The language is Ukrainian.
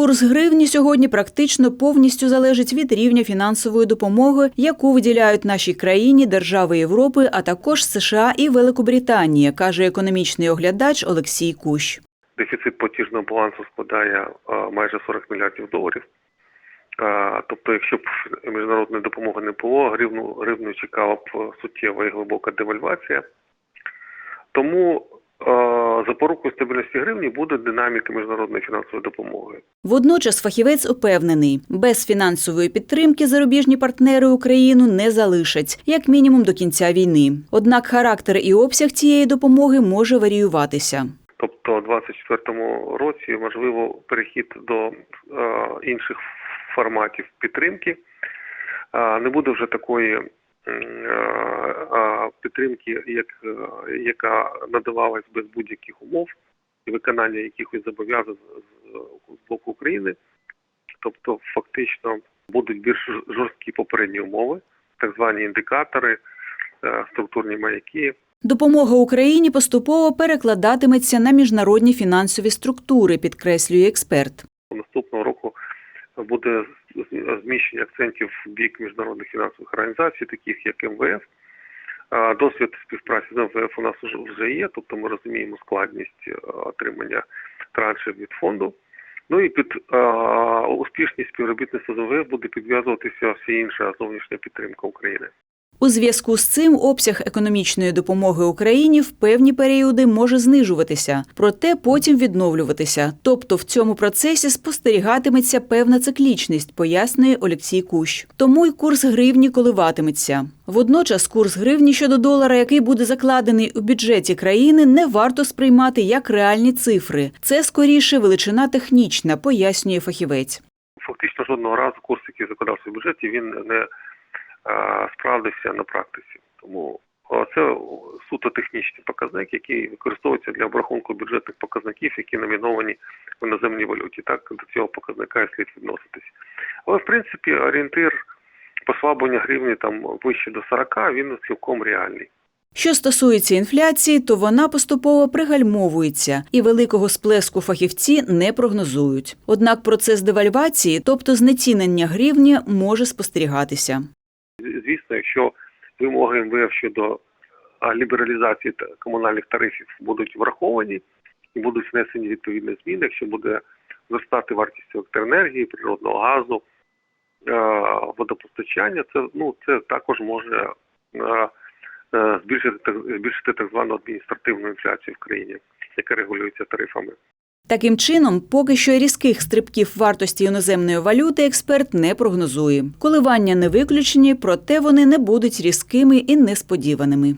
Курс гривні сьогодні практично повністю залежить від рівня фінансової допомоги, яку виділяють нашій країні держави Європи, а також США і Великобританія, каже економічний оглядач Олексій Кущ. Дефіцит платіжного балансу складає майже 40 мільярдів доларів. Тобто, якщо б міжнародної допомоги не було, гривну, гривню чекала б суттєва і глибока девальвація. Тому запорукою стабільності гривні буде динаміка міжнародної фінансової допомоги. Водночас фахівець упевнений, без фінансової підтримки зарубіжні партнери Україну не залишать, як мінімум до кінця війни. Однак характер і обсяг цієї допомоги може варіюватися. Тобто, у 2024 році можливо перехід до е, інших форматів підтримки. Е, не буде вже такої е, е, підтримки, як, е, яка надавалась без будь-яких умов і виконання якихось зобов'язань з, з боку України. Тобто, фактично будуть більш жорсткі попередні умови, так звані індикатори, е, структурні маяки, Допомога Україні поступово перекладатиметься на міжнародні фінансові структури, підкреслює експерт. Буде зміщення акцентів в бік міжнародних фінансових організацій, таких як МВФ. Досвід співпраці з МВФ у нас вже- є, тобто ми розуміємо складність е, отримання траншів від фонду. Ну і під успішність співробітництва з МВФ буде підв'язуватися вся інша зовнішня підтримка України. У зв'язку з цим обсяг економічної допомоги Україні в певні періоди може знижуватися, проте потім відновлюватися. Тобто в цьому процесі спостерігатиметься певна циклічність, пояснює Олексій Кущ. Тому й курс гривні коливатиметься. Водночас курс гривні щодо долара, який буде закладений у бюджеті країни, не варто сприймати як реальні цифри. Це скоріше величина технічна, пояснює фахівець. Фактично жодного разу курс, який закладався в бюджеті, він не справдився на практиці. Тому е, це суто технічний показник, який використовується для обрахунку бюджетних показників, які номіновані в іноземній валюті. Так до цього показника і слід відноситись. Але в принципі орієнтир послаблення гривні там вище до 40, він цілком реальний. Що стосується інфляції, то вона поступово пригальмовується, і великого сплеску фахівці не прогнозують. Однак процес девальвації, тобто знецінення гривні, може спостерігатися. Звісно, якщо вимоги МВФ щодо лібералізації комунальних тарифів будуть враховані і будуть внесені відповідні зміни, якщо буде зростати вартість електроенергії, природного газу, е, водопостачання, це ну це також може е, е, збільшити так збільшити так звану адміністративну інфляцію в країні, яка регулюється тарифами. Таким чином, поки що різких стрибків вартості іноземної валюти експерт не прогнозує. Коливання не виключені, проте вони не будуть різкими і несподіваними.